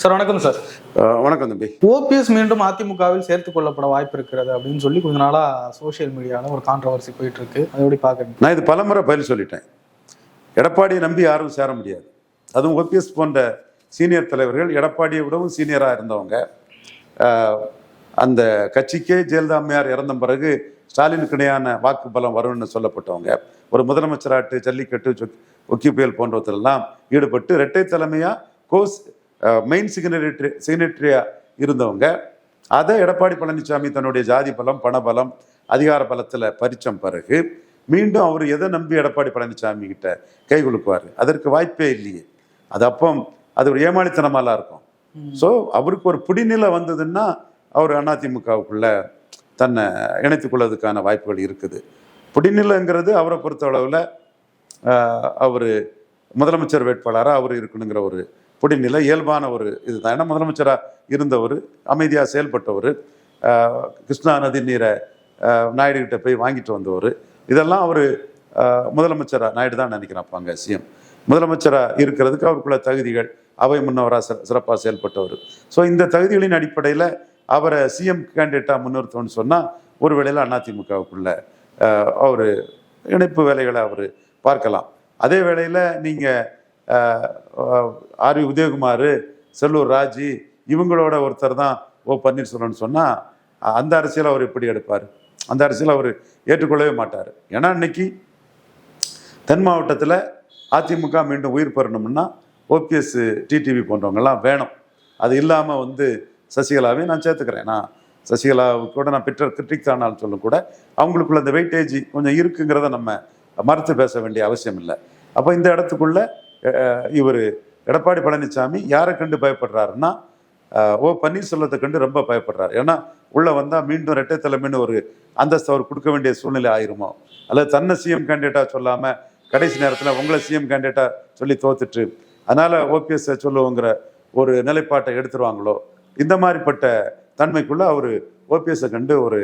Sir வணக்கம் sir. வணக்கம் தம்பி. ஓபிஎஸ் மீண்டும் அதிமுகவில் சேர்த்துக் கொள்ளப்பட வாய்ப்பு இருக்கிறது அப்படின்னு சொல்லி கொஞ்ச நாளா சோஷியல் மீடியால ஒரு கான்ட்ரவர்சி போயிட்டு இருக்கு அதை எப்படி பாக்குறீங்க நான் இது பலமுறை பதில் சொல்லிட்டேன். எடப்பாடியை நம்பி யாரும் சேர முடியாது. அதுவும் ஓபிஎஸ் போன்ற சீனியர் தலைவர்கள் எடப்பாடியை விடவும் சீனியராக இருந்தவங்க. அந்த கட்சிக்கே ஜெயலலிதா அம்மையார் இறந்த பிறகு ஸ்டாலினுக்கு இணையான வாக்கு பலம் வரும்னு சொல்லப்பட்டவங்க. ஒரு முதலமைச்சராட்டு ஜல்லிக்கட்டு ஒக்கி புயல் போன்றவற்றிலெல்லாம் ஈடுபட்டு இரட்டை தலைமையாக கோஸ் மெயின் சிக்னரிட்ரி சிக்னட்ரியாக இருந்தவங்க அதை எடப்பாடி பழனிசாமி தன்னுடைய ஜாதி பலம் பணபலம் அதிகார பலத்தில் பறிச்ச பிறகு மீண்டும் அவர் எதை நம்பி எடப்பாடி பழனிசாமி கிட்ட கை குலுக்குவார்? அதற்கு வாய்ப்பே இல்லையே. அது அப்போ அது ஒரு ஏமாளித்தனமாலாம் இருக்கும். ஸோ அவருக்கு ஒரு பிடிநிலை வந்ததுன்னா அவர் அதிமுகவுக்குள்ள தன்னை இணைத்துக் கொள்வதற்கான வாய்ப்புகள் இருக்குது. பிடிநிலைங்கிறது அவரை பொறுத்த அளவில் அவர் முதலமைச்சர் வேட்பாளராக அவர் இருக்கணுங்கிற ஒரு பிடிநிலை இயல்பான ஒரு இதுதான். ஏன்னா முதலமைச்சராக இருந்தவர் அமைதியாக செயல்பட்டவர் கிருஷ்ணா நதி நீரை நாயுடுகிட்ட போய் வாங்கிட்டு வந்தவர். இதெல்லாம் அவர் முதலமைச்சராக நாயுடு தான் நினைக்கிறேன் அப்போ அங்கே சிஎம். முதலமைச்சராக இருக்கிறதுக்கு அவருக்குள்ள தகுதிகள் அவை முன்னவராக சிற சிறப்பாக செயல்பட்டவர். ஸோ இந்த தகுதிகளின் அடிப்படையில் அவரை சிஎம் கேண்டிடேட்டாக முன்னிறுத்தோன்னு சொன்னால் ஒரு வேளையில் அதிமுகவுக்குள்ள அவர் இணைப்பு வேலைகளை அவர் பார்க்கலாம். அதே வேளையில் நீங்கள் ஆர் வி உதயகுமார் செல்லூர் ராஜி இவங்களோட ஒருத்தர் தான் ஓ பன்னீர்செல்வம்னு சொன்னால் அந்த அரசியல் அவர் எப்படி எடுப்பார்? அந்த அரசியல் அவர் ஏற்றுக்கொள்ளவே மாட்டார். ஏன்னா இன்னைக்கு தென் மாவட்டத்தில் அதிமுக மீண்டும் உயிர் பெறணும்னா ஓபிஎஸ் டிடிவி போன்றவங்கெல்லாம் வேணும். அது இல்லாமல் வந்து சசிகலாவையும் நான் சேர்த்துக்கிறேன். நான் சசிகலா கூட நான் பெற்ற கிரிட்டிக் தானாலும் சொல்லும் கூட அவங்களுக்குள்ள அந்த வெயிட்டேஜ் கொஞ்சம் இருக்குங்கிறத நம்ம மறுத்து பேச வேண்டிய அவசியம் இல்லை. அப்போ இந்த இடத்துக்குள்ள இவர் எடப்பாடி பழனிசாமி யாரை கண்டு பயப்படுறாருன்னா ஓ பன்னீர்செல்வத்தை கண்டு ரொம்ப பயப்படுறாரு. ஏன்னா உள்ளே வந்தால் மீண்டும் ரெட்டை தலைமைன்னு ஒரு அந்தஸ்து அவர் கொடுக்க வேண்டிய சூழ்நிலை ஆயிருமோ? அல்லது தன்னை சிஎம் கேண்டிடேட்டாக சொல்லாமல் கடைசி நேரத்தில் உங்களை சிஎம் கேண்டிடேட்டாக சொல்லி தோத்துட்டு அதனால் ஓபிஎஸ் சொல்லுவோங்கிற ஒரு நிலைப்பாட்டை எடுத்துருவாங்களோ? இந்த மாதிரிப்பட்ட தன்மைக்குள்ளே அவர் ஓபிஎஸ்ஸை கண்டு ஒரு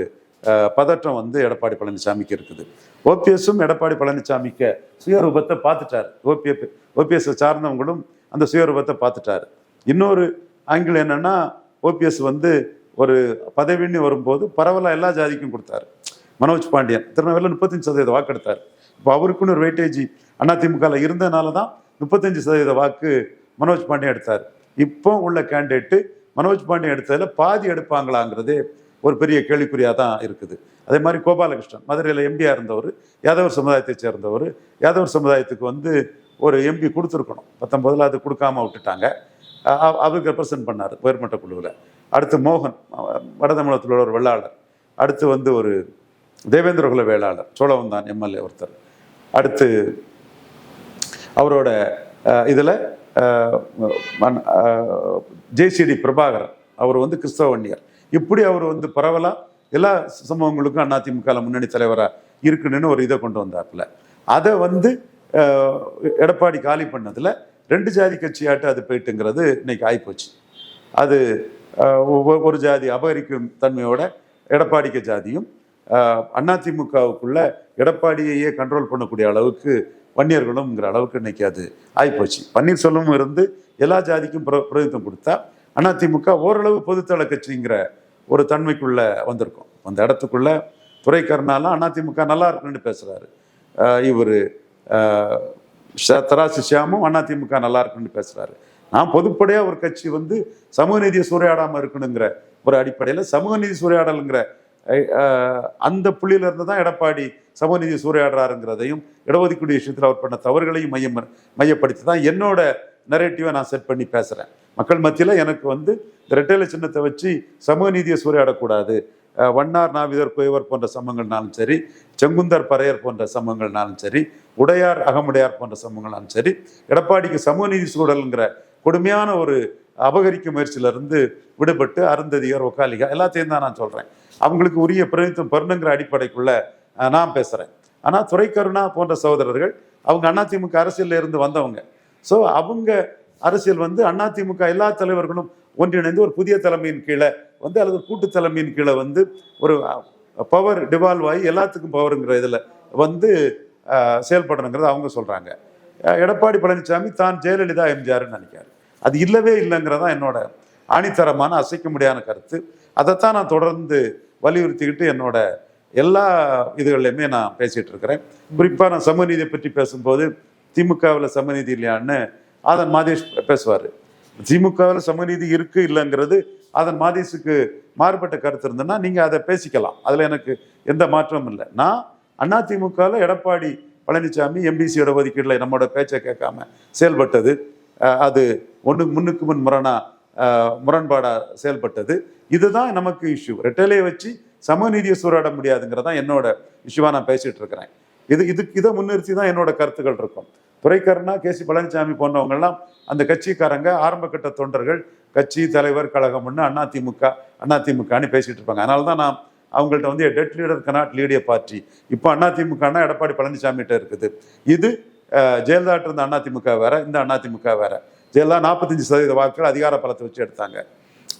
பதற்றம் வந்து எடப்பாடி பழனிசாமிக்கு இருக்குது. ஓபிஎஸும் எடப்பாடி பழனிசாமிக்கு சுயரூபத்தை பார்த்துட்டார். ஓபிஎஃப் ஓபிஎஸ்ஸை சார்ந்தவங்களும் அந்த சுயரூபத்தை பார்த்துட்டாரு. இன்னொரு ஆங்கிள் என்னென்னா ஓபிஎஸ் வந்து ஒரு பதவின்னு வரும்போது பரவலாக எல்லா ஜாதிக்கும் கொடுத்தாரு. மனோஜ் பாண்டியன் திருநெல்வேலியில் முப்பத்தஞ்சு சதவீத வாக்கு எடுத்தார். இப்போ அவருக்குன்னு ஒரு வெயிட்டேஜ் அதிமுகவில் இருந்தனால தான் முப்பத்தஞ்சு சதவீத வாக்கு மனோஜ் பாண்டியன் எடுத்தார். இப்போ உள்ள கேண்டிடேட்டு மனோஜ் பாண்டியன் எடுத்ததில் பாதி எடுப்பாங்களாங்கிறதே ஒரு பெரிய கேள்விக்குறியாக தான் இருக்குது. அதே மாதிரி கோபாலகிருஷ்ணன் மதுரையில் எம்பியாக இருந்தவர் யாதவர் சமுதாயத்தை சேர்ந்தவர் யாதவர் சமுதாயத்துக்கு வந்து ஒரு எம்பி கொடுத்துருக்கணும். பத்தொன்பதில் அது கொடுக்காம விட்டுட்டாங்க. அவருக்கு ரெப்ரசன்ட் பண்ணார் உயர்மட்ட குழுவில். அடுத்து மோகன் அஹ் உள்ள ஒரு வெள்ளாளர் அடுத்து வந்து ஒரு தேவேந்திரகுல வேளாளர் சோழவந்தான் எம்எல்ஏ ஒருத்தர். அடுத்து அவரோட இதில் ஜேசிடி பிரபாகரன் அவர் வந்து கிறிஸ்தவ வன்னியர். இப்படி அவர் வந்து பரவலாக எல்லா சமூகங்களுக்கும் அதிமுக முன்னணி தலைவராக இருக்குன்னு ஒரு இதை கொண்டு வந்தாப்புல. அதை வந்து எடப்பாடி காலி பண்ணதில் ரெண்டு ஜாதி கட்சியாட்டு அது போயிட்டுங்கிறது இன்னைக்கு ஆகிப்போச்சு அது ஒரு ஜாதி அபகரிக்கும் தன்மையோட எடப்பாடிக்க ஜாதியும் அண்ணா அதிமுகவுக்குள்ள எடப்பாடியையே கண்ட்ரோல் பண்ணக்கூடிய அளவுக்கு வன்னியர்களும்ங்கிற அளவுக்கு இன்னைக்கு அது ஆகிப்போச்சு பன்னீர்செல்வம் இருந்து எல்லா ஜாதிக்கும் பிர பிரதிநிதித்துவம் கொடுத்தா அதிமுக ஓரளவு பொதுத்தள கட்சிங்கிற ஒரு தன்மைக்குள்ள வந்திருக்கும். அந்த இடத்துக்குள்ள துறை அதிமுக நல்லா இருக்குன்னு பேசுறாரு. இவர் தராசு ஷியாமும் அதிமுக நல்லா இருக்குன்னு பேசுறாரு. நான் பொதுப்படையாக ஒரு கட்சி வந்து சமூக நீதியை சூறையாடாமல் இருக்கணுங்கிற ஒரு அடிப்படையில் சமூக நீதி சூறையாடலுங்கிற அந்த புள்ளியிலிருந்து தான் எடப்பாடி சமூக நீதி சூறையாடுறாருங்கிறதையும் இடஒதுக்கீடு விஷயத்தில் அவர் பண்ண தவறுகளையும் மையம் மையப்படுத்தி தான் என்னோட நரேட்டிவை நான் செட் பண்ணி பேசுகிறேன் மக்கள் மத்தியில் எனக்கு வந்து இந்த ரெட்டையில சின்னத்தை வச்சு சமூக நீதியை சூறையாடக்கூடாது. வண்ணார் நாவிதர் குயவர் போன்ற சமங்கள்னாலும் சரி செங்குந்தர் பறையர் போன்ற சமங்கள்னாலும் சரி உடையார் அகமுடையார் போன்ற சமங்கள்னாலும் சரி எடப்பாடிக்கு சமூக நீதி சூழலுங்கிற கொடுமையான ஒரு அபகரிக்கும் முயற்சியிலிருந்து விடுபட்டு அருந்ததியர் ஒக்காலிகா எல்லாத்தையும் தான் நான் சொல்கிறேன் அவங்களுக்கு உரிய பிரதிநிதித்துவம் பெறணுங்கிற அடிப்படைக்குள்ள நான் பேசுகிறேன் ஆனால் துரை கருணா போன்ற சகோதரர்கள் அவங்க அதிமுக அரசியல்ல இருந்து வந்தவங்க ஸோ அவங்க அரசியல் வந்து அதிமுக எல்லா தலைவர்களும் ஒன்றிணைந்து ஒரு புதிய தலைமையின் கீழே வந்து அல்லது கூட்டு தலைமையின் கீழே வந்து ஒரு பவர் டிவால்வ் ஆகி எல்லாத்துக்கும் பவருங்கிற இதில் வந்து செயல்படணுங்கிறத அவங்க சொல்கிறாங்க எடப்பாடி பழனிசாமி தான் ஜெயலலிதா எம்ஜிஆர்னு நினைக்காரு அது இல்லவே இல்லைங்கிறதான் என்னோட ஆணித்தரமான அசைக்க முடியாத கருத்து. அதைத்தான் நான் தொடர்ந்து வலியுறுத்திக்கிட்டு என்னோட எல்லா இதுகள்லையுமே நான் பேசிகிட்டு இருக்கிறேன். குறிப்பாக நான் சமநீதியை பற்றி பேசும்போது திமுகவில் சமநீதி இல்லையான்னு அதன் மாதேஷ் பேசுவார். திமுகவில் சமநீதி இருக்கு இல்லைங்கிறது அதன் மாதேஷுக்கு மாறுபட்ட கருத்து இருந்ததுன்னா நீங்கள் அதை பேசிக்கலாம். அதில் எனக்கு எந்த மாற்றமும் இல்லை. நான் அண்ணா திமுகவில் எடப்பாடி பழனிசாமி எம்பிசி இடஒதுக்கீடுல நம்மளோட பேச்சை கேட்காம செயல்பட்டது. அது ஒன்று முன்னுக்கு முன் முரணா முரண்பாடாக செயல்பட்டது. இதுதான் நமக்கு இஷ்யூ ரெட்டலையை வச்சு சமநீதியை சூறாட முடியாதுங்கிறதான் என்னோட இஷ்யூவாக நான் பேசிகிட்டு இருக்கிறேன். இது இது இதை முன்னிறுத்தி தான் என்னோட கருத்துக்கள் இருக்கும். துரைக்கருணா கே சி பழனிசாமி போன்றவங்கெல்லாம் அந்த கட்சிக்காரங்க ஆரம்ப கட்ட தொண்டர்கள் கட்சி தலைவர் கழகம்னு அண்ணா திமுக அண்ணா திமுகன்னு பேசிட்டு இருப்பாங்க. அதனால தான் நான் அவங்கள்ட்ட வந்து dead leader cannot lead a party இப்போ அண்ணா திமுகனா எடப்பாடி பழனிசாமிகிட்ட இருக்குது. இது அஹ், ஜெயலலிதாட்ட இருந்த அண்ணா திமுக வேற இந்த அண்ணா திமுக வேற. ஜெயலலிதா நாற்பத்தஞ்சு சதவீத வாக்குகள் அதிகார பலத்தை வச்சு எடுத்தாங்க.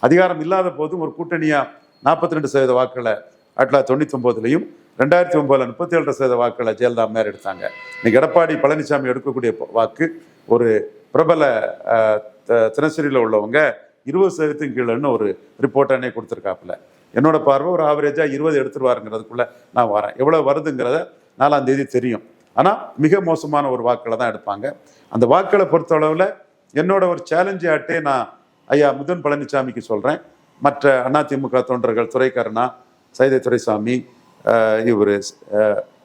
அதிகாரம் இல்லாத போதும் ஒரு கூட்டணியாக நாற்பத்தி ரெண்டு சதவீத வாக்குகளை ஆயிரத்தி தொள்ளாயிரத்தி தொண்ணூத்தி ஒன்பதுலையும் ரெண்டாயிரத்தி ஒன்பதுல முப்பத்தி ஏழு சதவீத வாக்குகளை ஜெயலலிதா மேயர் எடுத்தாங்க. இன்னைக்கு எடப்பாடி பழனிசாமி எடுக்கக்கூடிய வாக்கு ஒரு பிரபல த- தினசரியில் உள்ளவங்க இருபது சதவீதத்துக்கு கீழேன்னு ஒரு ரிப்போர்ட் அன்னைக்கு கொடுத்துருக்காப்புல. என்னோட பார்வை ஒரு ஆவரேஜாக இருபது எடுத்துருவாருங்கிறதுக்குள்ள நான் வரேன். எவ்வளோ வருதுங்கிறத நாலாம் தேதி தெரியும். ஆனால் மிக மோசமான ஒரு வாக்களை தான் எடுப்பாங்க. அந்த வாக்களை பொறுத்தளவில் என்னோட ஒரு சேலஞ்சு ஆட்டே நான் ஐயா முதன் பழனிசாமிக்கு சொல்கிறேன் மற்ற அதிமுக தொண்டர்கள் துரைக்கருணா சைதை துரைசாமி இவர்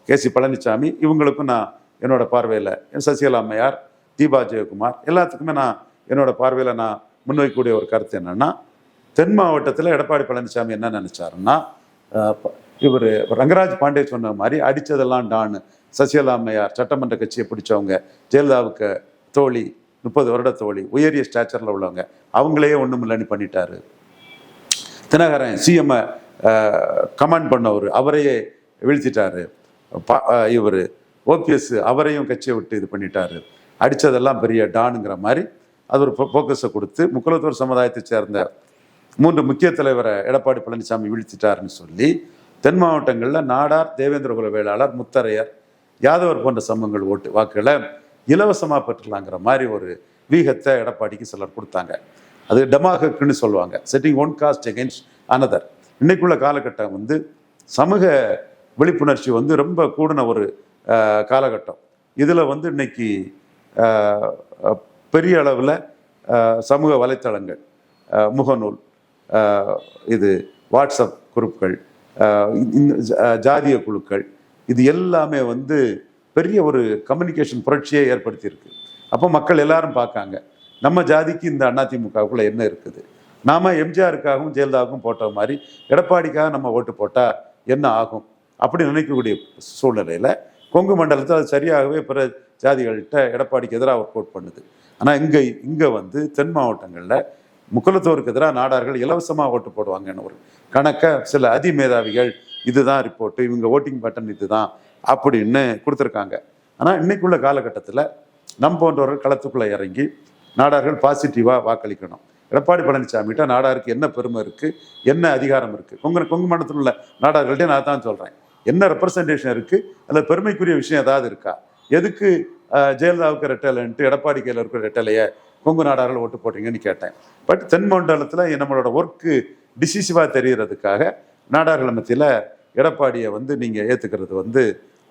கே சி பழனிசாமி இவங்களுக்கும் நான் என்னோட பார்வையில் சசிகலா அம்மையார் தீபா ஜெயக்குமார் எல்லாத்துக்குமே நான் என்னோட பார்வையில் நான் முன்வைக்கக்கூடிய ஒரு கருத்து என்னென்னா தென் மாவட்டத்தில் எடப்பாடி பழனிசாமி என்ன நினச்சாருன்னா இவர் ரங்கராஜ் பாண்டே சொன்ன மாதிரி அடித்ததெல்லாம் டான்னு. சசிகலா அம்மையார் சட்டமன்ற கட்சியை பிடிச்சவங்க ஜெயலலிதாவுக்கு தோழி முப்பது வருட தோழி உயரிய ஸ்டாச்சரில் உள்ளவங்க அவங்களையே ஒன்றும் இல்லைன்னு பண்ணிட்டாரு. தினகரன் சிஎம்ஐ கமாண்ட் பண்ணவர் அவரையே வீழ்த்திட்டாரு. இவர். ஓபிஎஸ் அவரையும் கட்சியை விட்டு இது பண்ணிட்டாரு. அடித்ததெல்லாம் பெரிய டானுங்கிற மாதிரி அது ஒரு ஃபோக்கஸை கொடுத்து முக்குலத்தூர் சமுதாயத்தை சேர்ந்த மூன்று முக்கிய தலைவரை எடப்பாடி பழனிசாமி வீழ்த்திட்டாருன்னு சொல்லி தென் மாவட்டங்களில் நாடார் தேவேந்திரகுல வேளாளர் முத்தரையர் யாதவர் போன்ற சமூகங்கள் ஓட்டு வாக்குகளை இலவசமாக பெற்றுலாங்கிற மாதிரி ஒரு வீகத்தை எடப்பாடிக்கு சிலர் கொடுத்தாங்க. அது டெமாகக்குன்னு சொல்லுவாங்க. Setting one caste against another இன்னைக்குள்ள காலகட்டம் வந்து சமூக விழிப்புணர்ச்சி வந்து ரொம்ப கூடின ஒரு காலகட்டம். இதில் வந்து இன்னைக்கு பெரிய அளவில் சமூக வலைத்தளங்கள் முகநூல் இது வாட்ஸ்அப் குரூப்கள் இந்த ஜா- ஜாதிய குழுக்கள் இது எல்லாமே வந்து பெரிய ஒரு கம்யூனிகேஷன் புரட்சியை ஏற்படுத்தியிருக்கு. அப்போ மக்கள் எல்லாரும் பார்க்காங்க நம்ம ஜாதிக்கு இந்த அதிமுகவுக்குள்ள என்ன இருக்குது? நாம எம்ஜிஆருக்காகவும் ஜெயலலிதாவுக்கும் போட்ட மாதிரி எடப்பாடிக்காக நம்ம ஓட்டு போட்டால் என்ன ஆகும் அப்படி நினைக்கக்கூடிய சூழ்நிலையில் கொங்கு மண்டலத்தில் அது சரியாகவே பிற ஜாதிகள்கிட்ட எடப்பாடிக்கு எதிராக ஒர்க் அவுட் பண்ணுது. ஆனால் இங்கே இங்கே வந்து தென் மாவட்டங்களில் முக்குலத்தோருக்கு எதிராக நாடார்கள் இலவசமாக ஓட்டு போடுவாங்கன்னு ஒரு கணக்கை சில அதிமேதாவிகள் இதுதான் ரிப்போர்ட்டு இவங்க ஓட்டிங் பட்டன் இதுதான் அப்படின்னு கொடுத்துருக்காங்க. ஆனால் இன்னைக்குள்ள காலகட்டத்தில் நம் போன்றவர்கள் களத்துக்குள்ளே இறங்கி நாடார்கள் பாசிட்டிவாக வாக்களிக்கணும். எடப்பாடி பழனிசாமிகிட்ட நாடாருக்கு என்ன பெருமை இருக்குது என்ன அதிகாரம் இருக்குது கொங்கு கொங்கு மண்டலத்தில் உள்ள நாடார்கள்ட்டே நான் தான் சொல்கிறேன் என்ன ரெப்ரசன்டேஷன் இருக்குது அதில் பெருமைக்குரிய விஷயம் ஏதாவது இருக்கா? எதுக்கு ஜெயலலிதாவுக்கு ரெட்டலைன்ட்டு எடப்பாடி கையில் இருக்கிற ரெட்டலையை கொங்கு நாடார்கள் ஓட்டு போட்டீங்கன்னு கேட்டேன். பட் தென் மண்டலத்தில் நம்மளோட ஒர்க்கு டிசிசிவாக தெரிகிறதுக்காக நாடார்கள் மத்தியில் எடப்பாடியை வந்து நீங்கள் ஏற்றுக்கிறது வந்து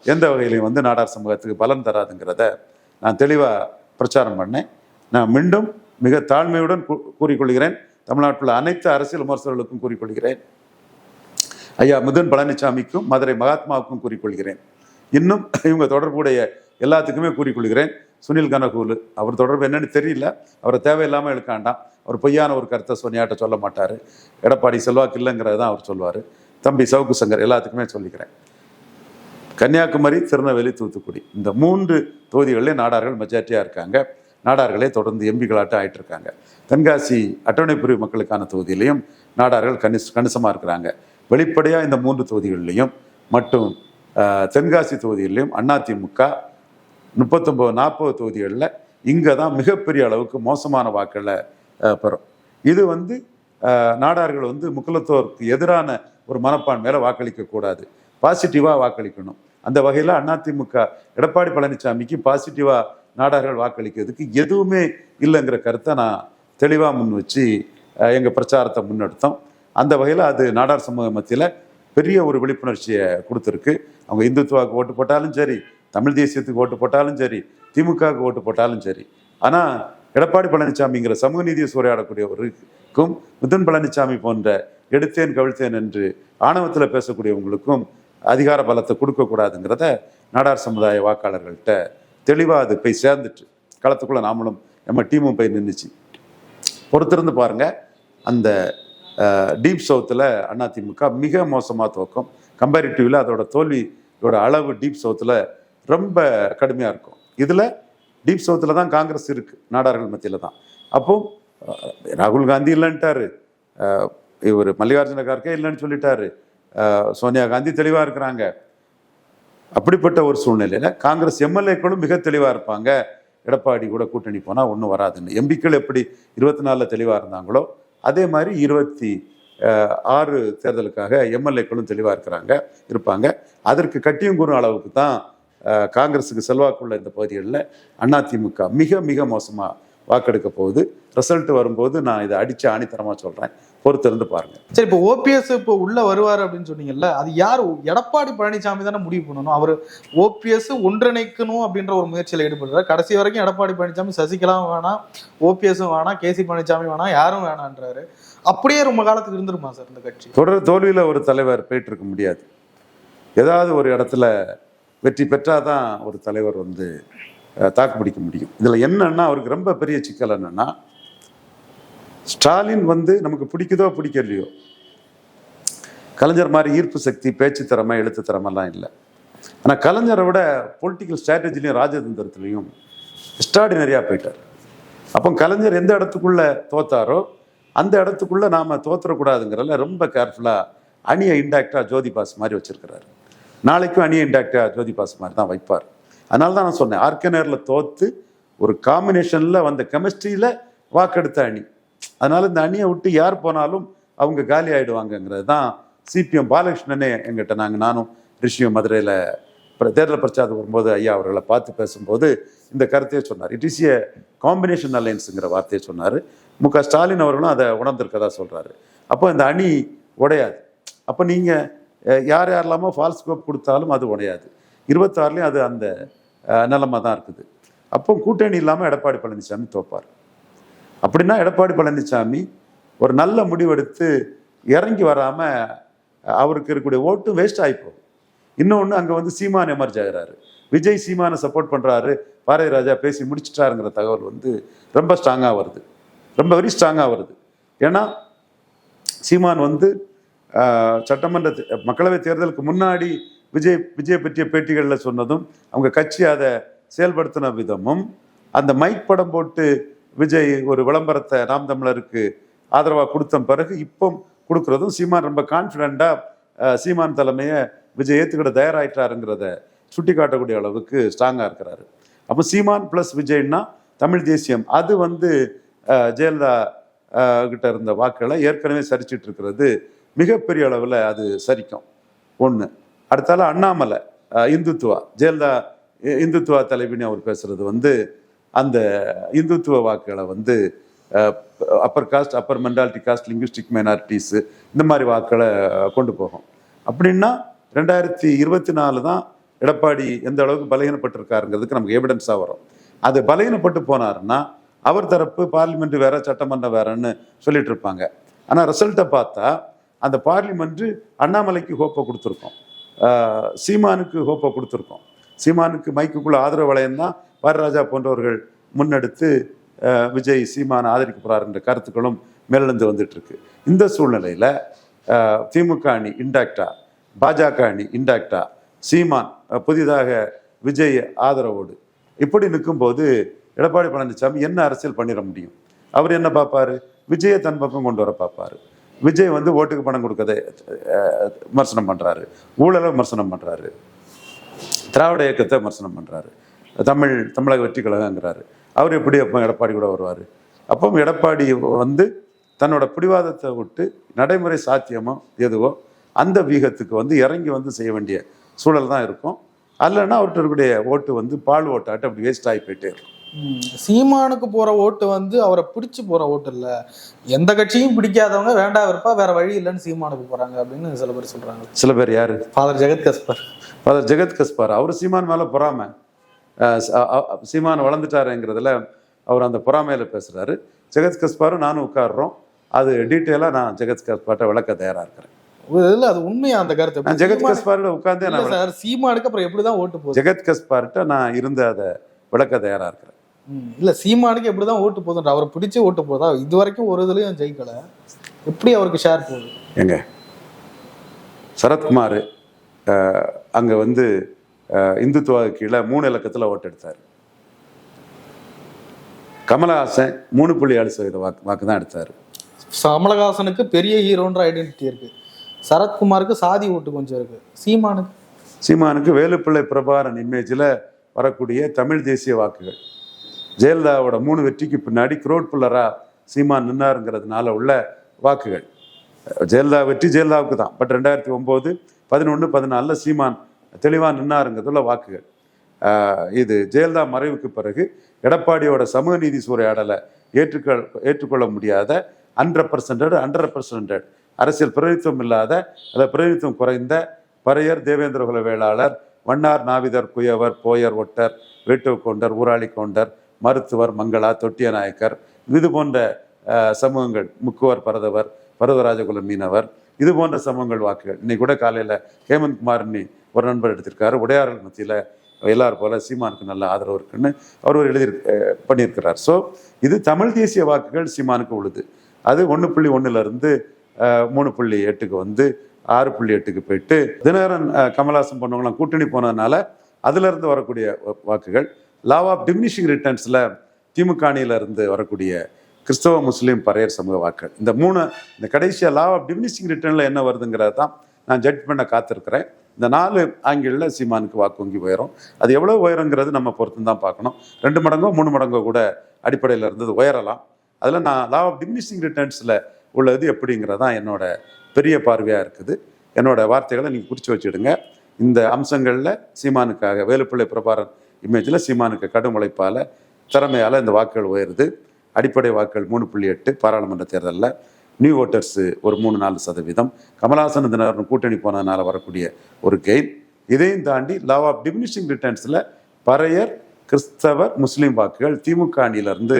எந்த வகையிலையும் வந்து நாடார் சமூகத்துக்கு பலன் தராதுங்கிறத நான் தெளிவாக பிரச்சாரம் பண்ணேன். நான் மீண்டும் மிக தாழ்மையுடன் கூறிக்கொள்கிறேன். தமிழ்நாட்டில் அனைத்து அரசியல் விமர்சகர்களுக்கும் கூறிக்கொள்கிறேன். ஐயா முதன் பழனிசாமிக்கும் மதுரை மகாத்மாவுக்கும் கூறிக்கொள்கிறேன். இன்னும் இவங்க தொடர்புடைய எல்லாத்துக்குமே கூறிக்கொள்கிறேன். சுனில் கனகூலு அவர் தொடர்பு என்னன்னு தெரியல. அவரை தேவையில்லாமல் எழுக்காண்டாம் அவர் பொய்யான ஒரு கருத்தை சோனியாட்ட சொல்ல மாட்டார். எடப்பாடி செல்வாக்கு இல்லைங்கிறத தான் அவர் சொல்லுவார் தம்பி சவுக்கு சங்கர் எல்லாத்துக்குமே சொல்லிக்கிறேன். கன்னியாகுமரி திருநெல்வேலி தூத்துக்குடி. இந்த மூன்று தொகுதிகளிலே நாடார்கள் மெஜாரிட்டியாக இருக்காங்க. நாடார்களே தொடர்ந்து எம்பிகளாட்டம் ஆயிட்டு இருக்காங்க தென்காசி அட்டவணைப்புரி மக்களுக்கான தொகுதியிலையும் நாடார்கள் கணிஸ் கணிசமாக இருக்கிறாங்க. வெளிப்படையாக இந்த மூன்று தொகுதிகளிலையும் மற்றும் தென்காசி தொகுதியிலையும் அதிமுக முப்பத்தொம்போது நாற்பது தொகுதிகளில் இங்கே தான் மிகப்பெரிய அளவுக்கு மோசமான வாக்களை பெறும். இது வந்து நாடார்கள் வந்து முக்குலத்தோருக்கு எதிரான ஒரு மனப்பான்மையில வாக்களிக்கக்கூடாது பாசிட்டிவாக வாக்களிக்கணும். அந்த வகையில் அதிமுக எடப்பாடி பழனிசாமிக்கு பாசிட்டிவாக நாடார்கள் வாக்களிக்கிறதுக்கு எதுவுமே இல்லைங்கிற கருத்தை நான் தெளிவாக முன் வச்சு எங்கள் பிரச்சாரத்தை முன்னெடுத்தோம். அந்த வகையில் அது நாடார் சமூக மத்தியில் பெரிய ஒரு விழிப்புணர்ச்சியை கொடுத்துருக்கு. அவங்க இந்துத்துவாவுக்கு ஓட்டு போட்டாலும் சரி தமிழ் தேசியத்துக்கு ஓட்டு போட்டாலும் சரி திமுகவுக்கு ஓட்டு போட்டாலும் சரி. ஆனால் எடப்பாடி பழனிசாமிங்கிற சமூக நீதியை சூறையாடக்கூடியவருக்கும் மிதுன் பழனிசாமி போன்ற எடுத்தேன் கவிழ்த்தேன் என்று ஆணவத்தில் பேசக்கூடியவங்களுக்கும் அதிகார பலத்தை கொடுக்கக்கூடாதுங்கிறத நாடார் சமுதாய வாக்காளர்கள்ட்ட தெளிவாக அது போய் சேர்ந்துட்டு களத்துக்குள்ளே நாமளும் நம்ம டீமும் போய் நின்றுச்சு பொறுத்திருந்து பாருங்க அந்த டீப் சவுத்தில் அதிமுக மிக மோசமாக துவக்கம். கம்பேரிட்டிவ்ல அதோட தோல்வியோட அளவு டீப் சவுத்தில் ரொம்ப கடுமையாக இருக்கும். இதில் டீப் சவுத்தில் தான் காங்கிரஸ் இருக்குது நாடார்கள் மத்தியில் தான். அப்போ ராகுல் காந்தி இல்லைன்ட்டாரு. இவர் மல்லிகார்ஜுன கார்கே இல்லைன்னு சொல்லிட்டாரு. சோனியா காந்தி தெளிவாக இருக்கிறாங்க. அப்படிப்பட்ட ஒரு சூழ்நிலையில் காங்கிரஸ் எம்எல்ஏக்களும் மிக தெளிவாக இருப்பாங்க. எடப்பாடி கூட கூட்டணி போனால் ஒன்றும் வராதுன்னு. எம்பிக்கள் எப்படி இருபத்தி நாலில் தெளிவாக இருந்தாங்களோ அதே மாதிரி இருபத்தி ஆறு தேர்தலுக்காக எம்எல்ஏக்களும் தெளிவாக இருக்கிறாங்க இருப்பாங்க. அதற்கு கட்டியும் கூறும் அளவுக்கு தான் காங்கிரஸுக்கு செல்வாக்குள்ள இந்த பகுதிகளில் அதிமுக மிக மிக மோசமாக வாக்கெடுக்க போகுது. ரிசல்ட் வரும்போது நான் இதை அடித்து ஆணித்தரமாக சொல்கிறேன் பொறுத்திருந்து பாருங்க. சரி இப்போ ஓபிஎஸ் இப்போ உள்ள வருவார் அப்படின்னு சொன்னீங்கல்ல அது யார்? எடப்பாடி பழனிசாமி தானே முடிவு பண்ணணும். அவர் ஓபிஎஸ் ஒன்றிணைக்கணும் அப்படின்ற ஒரு முயற்சியில் ஈடுபடுறாரு. கடைசி வரைக்கும் எடப்பாடி பழனிசாமி சசிகலாவும் வேணாம் ஓபிஎஸும் வேணாம் கேசி பழனிசாமி வேணாம் யாரும் வேணான்றாரு. அப்படியே ரொம்ப காலத்துக்கு இருந்துருமா சார் இந்த கட்சி? தொடர் தோல்வியில் ஒரு தலைவர் போயிட்டு இருக்க முடியாது. ஏதாவது ஒரு இடத்துல வெற்றி பெற்றாதான் ஒரு தலைவர் வந்து தாக்கு பிடிக்க முடியும். இதில் என்னன்னா அவருக்கு ரொம்ப பெரிய சிக்கல் என்னன்னா ஸ்டாலின் வந்து நமக்கு பிடிக்குதோ பிடிக்கலையோ கலைஞர் மாதிரி ஈர்ப்பு சக்தி பேச்சு திறமை எழுத்து திறமெல்லாம் இல்லை. ஆனால் கலைஞரை விட பொலிட்டிக்கல் ஸ்ட்ராட்டஜிலையும் ராஜதந்திரத்துலையும் எக்ஸ்ட்ராடினரியாக போயிட்டார். அப்போ கலைஞர் எந்த இடத்துக்குள்ளே தோத்தாரோ அந்த இடத்துக்குள்ளே நாம் தோத்துறக்கூடாதுங்கிறதுல ரொம்ப கேர்ஃபுல்லாக அணியை இன்டாக்டாக ஜோதி பாஸ் மாதிரி வச்சிருக்கிறாரு. நாளைக்கும் அணியை இன்டாக்டாக ஜோதி பாஸ் மாதிரி தான் வைப்பார். அதனால தான் நான் சொன்னேன் ஆர்கனரில் தோற்று ஒரு காம்பினேஷனில் வந்த கெமிஸ்ட்ரியில் வாக்கெடுத்த அணி. அதனால இந்த அணியை விட்டு யார் போனாலும் அவங்க காலி ஆயிடுவாங்கங்கிறது தான் சிபிஎம் பாலகிருஷ்ணனே எங்கிட்ட நாங்கள் நானும் ரிஷியும் மதுரையில் தேர்தல் பிரச்சாரம் வரும்போது ஐயா அவர்களை பார்த்து பேசும்போது இந்த கருத்தையே சொன்னார். இட் இஸ் ஏ காம்பினேஷன் அலையன்ஸுங்கிற வார்த்தையை சொன்னார். மு. க. ஸ்டாலின் அவர்களும் அதை உணர்ந்திருக்கதா சொல்கிறாரு அப்போ இந்த அணி உடையாது. அப்போ நீங்கள் யார் யாரெல்லாமோ ஃபால்ஸ் கோப் கொடுத்தாலும் அது உடையாது. இருபத்தாறுலேயும் அது அந்த நிலமை தான் இருக்குது. அப்போ கூட்டணி இல்லாமல் எடப்பாடி பழனிசாமி தோப்பார். அப்படின்னா எடப்பாடி பழனிசாமி ஒரு நல்ல முடிவெடுத்து இறங்கி வராமல் அவருக்கு இருக்கக்கூடிய ஓட்டும் வேஸ்ட் ஆகிப்போம் இன்னொன்று அங்கே வந்து சீமான் எமர்ஜ் ஆகிறாரு விஜய் சீமானை சப்போர்ட் பண்ணுறாரு பாரதி ராஜா பேசி முடிச்சிட்டாருங்கிற தகவல் வந்து ரொம்ப ஸ்ட்ராங்காக வருது. ரொம்ப வெரி ஸ்ட்ராங்காக வருது. ஏன்னா சீமான் வந்து சட்டமன்ற தே- மக்களவைத் தேர்தலுக்கு முன்னாடி விஜய் விஜய் பற்றிய பேட்டிகளில் சொன்னதும் அவங்க கட்சி அதை செயல்படுத்தின விதமும் அந்த மைக் படம் போட்டு விஜய் ஒரு விளம்பரத்தை நாம் தமிழருக்கு ஆதரவாக கொடுத்த பிறகு இப்போ கொடுக்குறதும் சீமான் ரொம்ப கான்ஃபிடெண்ட்டாக சீமான் தலைமையை விஜய் ஏற்றுக்கிட தயாராயிட்டாருங்கிறத சுட்டி காட்டக்கூடிய அளவுக்கு ஸ்ட்ராங்காக இருக்கிறாரு. அப்போ சீமான் ப்ளஸ் விஜய்னா தமிழ் தேசியம். அது வந்து ஜெயலலிதா கிட்ட இருந்த வாக்குகளை ஏற்கனவே சரிச்சிட்டு இருக்கிறது மிகப்பெரிய அளவில் அது சரிக்கும். ஒன்று அடுத்தால அண்ணாமலை இந்துத்துவா. ஜெயலலிதா இந்துத்துவா தலைவின்னு அவர் பேசுறது வந்து அந்த இந்துத்துவ வாக்குகளை வந்து upper caste upper mentality caste linguistic minorities இந்த மாதிரி வாக்குகளை கொண்டு போகும். அப்படின்னா ரெண்டாயிரத்தி இருபத்தி நாலு தான் எடப்பாடி எந்த அளவுக்கு பலகீனப்பட்டிருக்காருங்கிறதுக்கு நமக்கு எவிடன்ஸாக வரும். அது பலகீனப்பட்டு போனாருன்னா அவர் தரப்பு பார்லிமெண்ட் வேற சட்டமன்றம் வேறன்னு சொல்லிட்டு இருப்பாங்க. ஆனால் ரிசல்ட்டை பார்த்தா அந்த பார்லிமெண்ட் அண்ணாமலைக்கு ஹோப்பை கொடுத்துருக்கோம். சீமானுக்கு ஹோப்பை கொடுத்துருக்கோம். சீமானுக்கு மைக்குக்குள்ள ஆதரவு வளையம் தான் வரராஜா போன்றவர்கள் முன்னெடுத்து விஜய் சீமானை ஆதரிக்க என்ற கருத்துக்களும் மேலெழுந்து வந்துட்டு இருக்கு இந்த சூழ்நிலையில திமுக அணி இன்டாக்டா பாஜக அணி இன்டாக்டா சீமான் புதிதாக விஜய் ஆதரவோடு இப்படி நிற்கும்போது எடப்பாடி பழனிசாமி என்ன அரசியல் பண்ணிட முடியும்? அவர் என்ன பார்ப்பாரு? விஜயை தன் பக்கம் கொண்டு வர பார்ப்பாரு. விஜய் வந்து ஓட்டுக்கு பணம் கொடுக்கதை விமர்சனம் பண்றாரு. ஊழலை விமர்சனம் பண்றாரு. திராவிட இயக்கத்தை விமர்சனம் பண்றாரு. தமிழ் தமிழக வெற்றி கழகங்கிறாரு. அவர் எப்படி அப்போ எடப்பாடி கூட வருவார்? அப்போ எடப்பாடி வந்து தன்னோட பிடிவாதத்தை விட்டு நடைமுறை சாத்தியமோ எதுவோ அந்த வீகத்துக்கு வந்து இறங்கி வந்து செய்ய வேண்டிய சூழல் தான் இருக்கும். அல்லைன்னா அவர்கிட்ட இருக்கக்கூடிய ஓட்டு வந்து பால் ஓட்டாட்டு அப்படி வேஸ்ட் ஆகி போயிட்டே இருக்கும். சீமானுக்கு போற ஓட்டு வந்து அவரை பிடிச்சு போற ஓட்டு இல்ல. எந்த கட்சியும் பிடிக்காதவங்க வேண்டாம் விருப்பா வேற வழி இல்லைன்னு சீமானுக்கு போறாங்க அப்படின்னு சில பேர் சொல்றாங்க. சில பேர் யாரு? ஃபாதர் ஜெகத் கஸ்பர் ஃபாதர் ஜெகத் கஸ்பார் அவர் சீமான் மேல பொறாமை. சீமான் வளர்ந்துட்டாருங்கிறதுல அவர் அந்த பொறாமையில பேசுறாரு. ஜெகத் கஸ்பாரும் நானும் உட்கார்றோம். அது டீட்டெயிலாக நான் ஜெகத் கஸ்பார்ட்ட விளக்க தயாரா இருக்கிறேன். இல்ல அது உண்மையா அந்த கருத்து? நான் ஜெகத் சீமானு- கஸ்பாரோட உட்கார்ந்தே இல்ல நான் சார் சீமானுக்கு அப்புறம் எப்படிதான் ஓட்டு போகுது? ஜெகத் கஸ்பார்ட்ட நான் இருந்து அதை விளக்க தயாரா இருக்கிறேன். இல்ல சீமானுக்கு எப்படிதான் ஓட்டு போகுதுன்ற அவரை பிடிச்சு ஓட்டு போதா இது வரைக்கும் ஒரு இதுலயும் ஜெயிக்கல. எப்படி அவருக்கு ஷேர் போகுது? எங்க? சரத்குமார் அங்க வந்து இந்துத்துவா கீழே மூணு இலக்கத்துல ஓட்டு எடுத்தார். கமலஹாசன் மூணு புள்ளி ஏழு சதவீத வாக்கு வாக்கு தான் எடுத்தார். கமலஹாசனுக்கு பெரிய ஹீரோன்ற ஐடென்டிட்டி இருக்கு. சரத்குமாருக்கு சாதி ஓட்டு கொஞ்சம் இருக்கு. சீமானுக்கு? சீமானுக்கு வேலுப்பிள்ளை பிரபாரன் இமேஜில் வரக்கூடிய தமிழ் தேசிய வாக்குகள். ஜெயலலிதாவோட மூணு வெற்றிக்கு பின்னாடி குரோட் புல்லரா சீமான் நின்னாருங்கிறதுனால உள்ள வாக்குகள். ஜெயலலிதா வெற்றி ஜெயலலிதாவுக்கு தான். பட் ரெண்டாயிரத்தி ஒம்பது பதினொன்று பதினாலில் சீமான் தெளிவாக நின்னாருங்கிறதுல வாக்குகள். இது ஜெயலலிதா மறைவுக்கு பிறகு எடப்பாடியோட சமூக நீதி சூறையாடலை ஏற்றுக்கொள் ஏற்றுக்கொள்ள முடியாத அன்ரெப்ரசன்டட் அண்டர் ரெப்ரசன்டட் அரசியல் பிரதிநிதித்துவம் இல்லாத அதை பிரதிநிதித்துவம் குறைந்த பறையர் தேவேந்திர குல வேளாளர் வண்ணார் நாவிதர் குயவர் போயர் ஒட்டர் வேட்டு கொண்டர் ஊராளி கொண்டர் மருத்துவர் மங்களா தொட்டிய நாயக்கர் இது போன்ற சமூகங்கள் முக்குவர் பரதவர் பரதராஜகுல மீனவர் இது போன்ற சமூகங்கள் வாக்குகள். இன்னைக்கு கூட காலையில் ஹேமந்த் குமார்னி ஒரு நண்பர் எடுத்திருக்காரு. உடையார்கள் மத்தியில் எல்லாரும் போல சீமானுக்கு நல்ல ஆதரவு இருக்குன்னு அவர் ஒரு எழுதி பண்ணியிருக்கிறார். ஸோ இது தமிழ் தேசிய வாக்குகள் சீமானுக்கு உழுது. அது ஒன்று புள்ளி ஒன்றுலேருந்து மூணு புள்ளி எட்டுக்கு வந்து ஆறு புள்ளி எட்டுக்கு போயிட்டு தினகரன் அஹ், கமல்ஹாசன் பண்ணவங்களாம் கூட்டணி போனதுனால அதுலேருந்து வரக்கூடிய வாக்குகள் லா ஆஃப் டிமினிஷிங் ரிட்டர்ன்ஸில் திமுக அணியிலிருந்து வரக்கூடிய கிறிஸ்தவ முஸ்லீம் பறையர் சமூக வாக்குகள். இந்த மூணு இந்த கடைசியாக லா ஆஃப் டிமினிஷிங் ரிட்டர்னில் என்ன வருதுங்கிறது தான் நான் ஜட்ஜ் பண்ண காத்திருக்கிறேன். இந்த நாலு ஆங்கிளில் சீமானுக்கு வாக்குங்கி உயரும். அது எவ்வளோ உயரங்கிறது நம்ம பொறுத்து தான் பார்க்கணும். ரெண்டு மடங்கோ மூணு மடங்கோ கூட அடிப்படையில் இருந்தது உயரலாம். அதில் நான் லா ஆஃப் டிமினிஷிங் ரிட்டர்ன்ஸில் உள்ளது எப்படிங்கிறது தான் என்னோட பெரிய பார்வையாக இருக்குது. என்னோட வார்த்தைகளை நீங்கள் குறித்து வச்சுடுங்க. இந்த அம்சங்களில் சீமானுக்காக வேலுப்பிள்ளை பிரபாரன் இமேஜில் சீமானுக்கு கடும் உழைப்பால் திறமையால் இந்த வாக்குகள் உயருது. அடிப்படை வாக்குகள் மூணு புள்ளி எட்டு பாராளுமன்ற தேர்தலில். நியூ ஓட்டர்ஸு ஒரு மூணு நாலு சதவீதம். கமலஹாசன் தினகரன் கூட்டணி போனதுனால வரக்கூடிய ஒரு கெயின் இதையும் தாண்டி லவ் ஆஃப் டிமினிஷிங் ரிட்டர்ன்ஸில் பறையர் கிறிஸ்தவர் முஸ்லீம் வாக்குகள் திமுக அணியிலிருந்து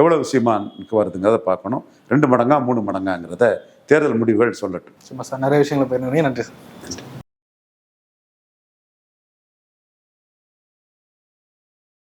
எவ்வளவு சீமானுக்கு வருதுங்கிறத பார்க்கணும். ரெண்டு மடங்கா மூணு மடங்காங்கிறத தேர்தல் முடிவுகள் சொல்லட்டும். சும்மா சார் நிறைய விஷயங்களை போயிருந்தீங்க நன்றி சார்.